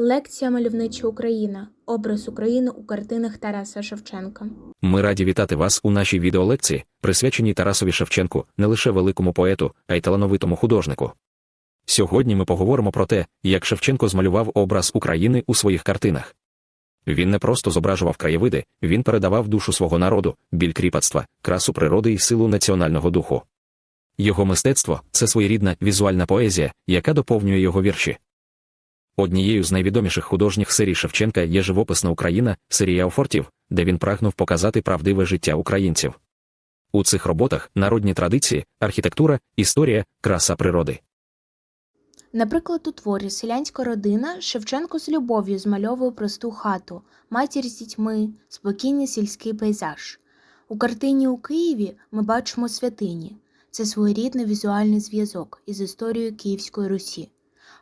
Лекція Мальовнича Україна. Образ України у картинах Тараса Шевченка. Ми раді вітати вас у нашій відеолекції, присвяченій Тарасові Шевченку, не лише великому поету, а й талановитому художнику. Сьогодні ми поговоримо про те, як Шевченко змалював образ України у своїх картинах. Він не просто зображував краєвиди, він передавав душу свого народу, біль кріпацтва, красу природи і силу національного духу. Його мистецтво це своєрідна візуальна поезія, яка доповнює його вірші. Однією з найвідоміших художніх серій Шевченка є живописна Україна, серія офортів, де він прагнув показати правдиве життя українців. У цих роботах народні традиції, архітектура, історія, краса природи. Наприклад, у творі Селянська родина Шевченко з любов'ю змальовує просту хату, матір з дітьми, спокійний сільський пейзаж. У картині у Києві ми бачимо святині. Це своєрідний візуальний зв'язок із історією Київської Русі.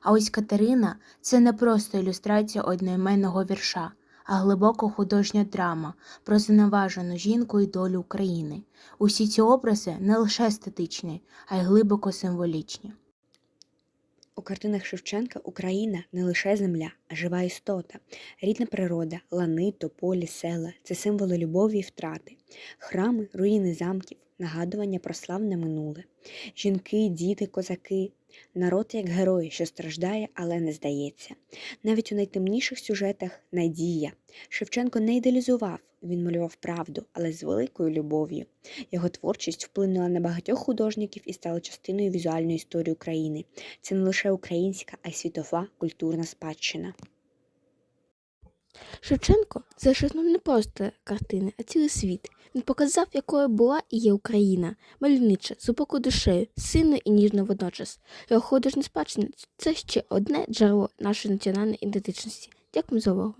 А ось Катерина це не просто ілюстрація одноіменного вірша, а глибока художня драма про зневажену жінку і долю України. Усі ці образи не лише естетичні, а й глибоко символічні. У картинах Шевченка Україна не лише земля, а жива істота, рідна природа, лани, тополі, села це символи любові і втрати, храми, руїни замків, нагадування про славне минуле, жінки, діти, козаки, народ як герой, що страждає, але не здається. Навіть у найтемніших сюжетах надія. Шевченко не ідеалізував, він малював правду, але з великою любов'ю. Його творчість вплинула на багатьох художників і стала частиною візуальної історії України. Це не лише українська, а й світова культурна спадщина. Шевченко зашиснув не просто картини, а цілий світ. Він показав, якою була і є Україна, мальовнича, з глибокою душею, сильно і ніжно водночас. Його художня спадщина це ще одне джерело нашої національної ідентичності. Дякую за увагу.